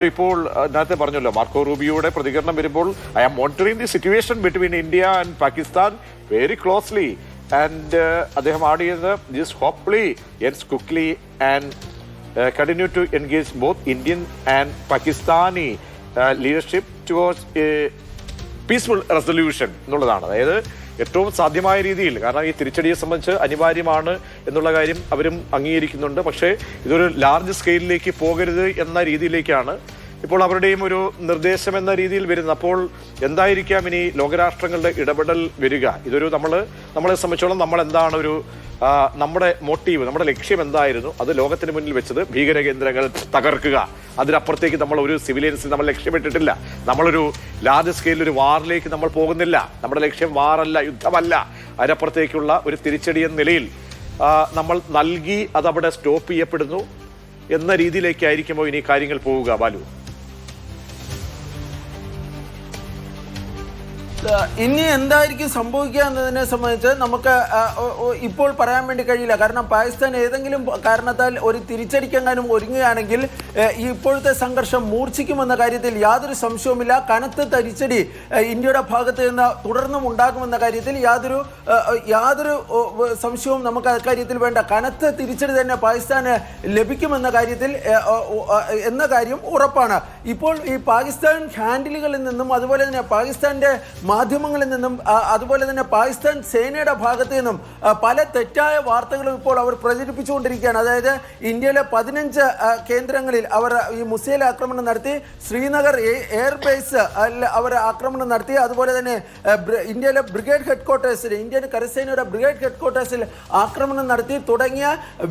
ഇപ്പോൾ നേരത്തെ പറഞ്ഞല്ലോ മാർക്കോ റൂബിയോയുടെ പ്രതികരണം വരുമ്പോൾ I am monitoring the situation between India and Pakistan very closely and അദ്ദേഹം ആഡ് ചെയ്തത് this hopefully ends quickly and continue to engage both Indian and Pakistani leadership towards peaceful resolution എന്നുള്ളതാണ്. അതായത് ഏറ്റവും സാധ്യമായ രീതിയിൽ കാരണം ഈ തിരിച്ചടിയെ സംബന്ധിച്ച് അനിവാര്യമാണ് എന്നുള്ള കാര്യം അവരും അംഗീകരിക്കുന്നുണ്ട്. പക്ഷേ ഇതൊരു ലാർജ് സ്കെയിലിലേക്ക് പോകരുത് എന്ന രീതിയിലേക്കാണ് ഇപ്പോൾ അവരുടെയും ഒരു നിർദ്ദേശം എന്ന രീതിയിൽ വരുന്നത്. അപ്പോൾ എന്തായിരിക്കാം ഇനി ലോകരാഷ്ട്രങ്ങളുടെ ഇടപെടൽ വരിക? ഇതൊരു നമ്മൾ നമ്മളെ സംബന്ധിച്ചോളം നമ്മൾ എന്താണ് ഒരു നമ്മുടെ മോട്ടീവ് നമ്മുടെ ലക്ഷ്യം എന്തായിരുന്നു? അത് ലോകത്തിന് മുന്നിൽ വെച്ചത് ഭീകര കേന്ദ്രങ്ങൾ തകർക്കുക. അതിനപ്പുറത്തേക്ക് നമ്മൾ ഒരു സിവിലിയൻസ് നമ്മൾ ലക്ഷ്യമിട്ടിട്ടില്ല. നമ്മളൊരു ലാർജ് സ്കെയിലിൽ ഒരു വാറിലേക്ക് നമ്മൾ പോകുന്നില്ല. നമ്മുടെ ലക്ഷ്യം വാറല്ല യുദ്ധമല്ല. അതിനപ്പുറത്തേക്കുള്ള ഒരു തിരിച്ചടി എന്ന നിലയിൽ നമ്മൾ നൽകി അതവിടെ സ്റ്റോപ്പ് ചെയ്യപ്പെടുന്നു. എന്ന രീതിയിലേക്കായിരിക്കുമോ ഇനി കാര്യങ്ങൾ പോവുക ബാലു? ഇനി എന്തായിരിക്കും സംഭവിക്കുക എന്നതിനെ സംബന്ധിച്ച് നമുക്ക് ഇപ്പോൾ പറയാൻ വേണ്ടി കഴിയില്ല. കാരണം പാകിസ്ഥാൻ ഏതെങ്കിലും കാരണത്താൽ ഒരു തിരിച്ചടിക്കെങ്ങാനും ഒരുങ്ങുകയാണെങ്കിൽ ഈ ഇപ്പോഴത്തെ സംഘർഷം മൂർച്ഛിക്കുമെന്ന കാര്യത്തിൽ യാതൊരു സംശയവുമില്ല. കനത്ത തിരിച്ചടി ഇന്ത്യയുടെ ഭാഗത്ത് നിന്ന് തുടർന്നും ഉണ്ടാകുമെന്ന കാര്യത്തിൽ യാതൊരു യാതൊരു സംശയവും നമുക്ക് അക്കാര്യത്തിൽ വേണ്ട. കനത്ത തിരിച്ചടി തന്നെ പാകിസ്ഥാന് ലഭിക്കുമെന്ന കാര്യത്തിൽ എന്ന കാര്യം ഉറപ്പാണ്. ഇപ്പോൾ ഈ പാകിസ്ഥാൻ ഹാൻഡിലുകളിൽ നിന്നും അതുപോലെ തന്നെ പാകിസ്ഥാന്റെ മാധ്യമങ്ങളിൽ നിന്നും അതുപോലെ തന്നെ പാകിസ്ഥാൻ സേനയുടെ ഭാഗത്തു നിന്നും പല തെറ്റായ വാർത്തകളും ഇപ്പോൾ അവർ പ്രചരിപ്പിച്ചുകൊണ്ടിരിക്കുകയാണ്. അതായത് ഇന്ത്യയിലെ പതിനഞ്ച് കേന്ദ്രങ്ങളിൽ അവർ ഈ മുസൈൽ ആക്രമണം നടത്തി ശ്രീനഗർ എയർബേസ് അവർ ആക്രമണം നടത്തി അതുപോലെ തന്നെ ഇന്ത്യയിലെ ബ്രിഗേഡ് ഹെഡ്ക്വാർട്ടേഴ്സിൽ ഇന്ത്യൻ കരസേനയുടെ ബ്രിഗേഡ് ഹെഡ്ക്വാർട്ടേഴ്സിൽ ആക്രമണം നടത്തി തുടങ്ങിയ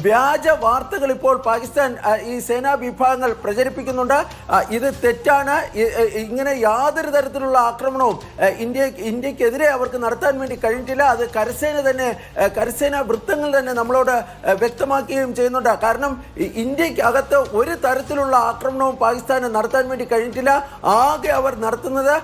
വ്യാജ വാർത്തകൾ ഇപ്പോൾ പാകിസ്ഥാൻ ഈ സേനാ വിഭാഗങ്ങൾ പ്രചരിപ്പിക്കുന്നുണ്ട്. ഇത് തെറ്റാണ്. ഇങ്ങനെ യാതൊരു തരത്തിലുള്ള ആക്രമണവും ഇന്ത്യ ഇന്ത്യക്കെതിരെ അവർക്ക് നടത്താൻ വേണ്ടി കഴിഞ്ഞിട്ടില്ല. അത് കരസേന തന്നെ കരസേന വൃത്തങ്ങൾ തന്നെ നമ്മളോട് വ്യക്തമാക്കുകയും ചെയ്യുന്നുണ്ട്. കാരണം ഇന്ത്യക്കകത്ത് ഒരു തരത്തിലുള്ള ആക്രമണവും പാകിസ്ഥാന് നടത്താൻ വേണ്ടി കഴിഞ്ഞിട്ടില്ല. ആകെ അവർ നടത്തുന്നത്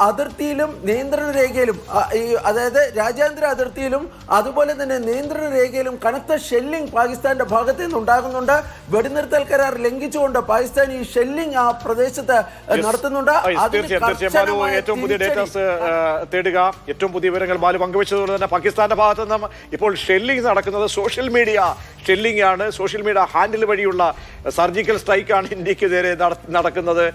അതിർത്തിയിലും നിയന്ത്രണ രേഖയിലും ഈ അതായത് രാജ്യാന്തര അതിർത്തിയിലും അതുപോലെ തന്നെ നിയന്ത്രണ രേഖയിലും കനത്ത ഷെല്ലിംഗ് പാകിസ്ഥാന്റെ ഭാഗത്ത് നിന്ന് ഉണ്ടാകുന്നുണ്ട്. വെടിനിർത്തൽ കരാർ ലംഘിച്ചുകൊണ്ട് പാകിസ്ഥാൻ ഈ ഷെല്ലിംഗ് ആ പ്രദേശത്ത് നടത്തുന്നുണ്ട്. ഏറ്റവും പുതിയ ഡേറ്റാസ് തേടുക. ഏറ്റവും പുതിയ വിവരങ്ങൾ ബാലു പങ്കുവെച്ചതുകൊണ്ട് തന്നെ പാകിസ്ഥാന്റെ ഭാഗത്ത് നിന്നും ഇപ്പോൾ ഷെല്ലിംഗ് നടക്കുന്നത് സോഷ്യൽ മീഡിയ ഷെല്ലിംഗ് ആണ് സോഷ്യൽ മീഡിയ ഹാൻഡിൽ വഴിയുള്ള സർജിക്കൽ സ്ട്രൈക്കാണ് ഇന്ത്യയ്ക്ക് നേരെ നട- നടക്കുന്നത്.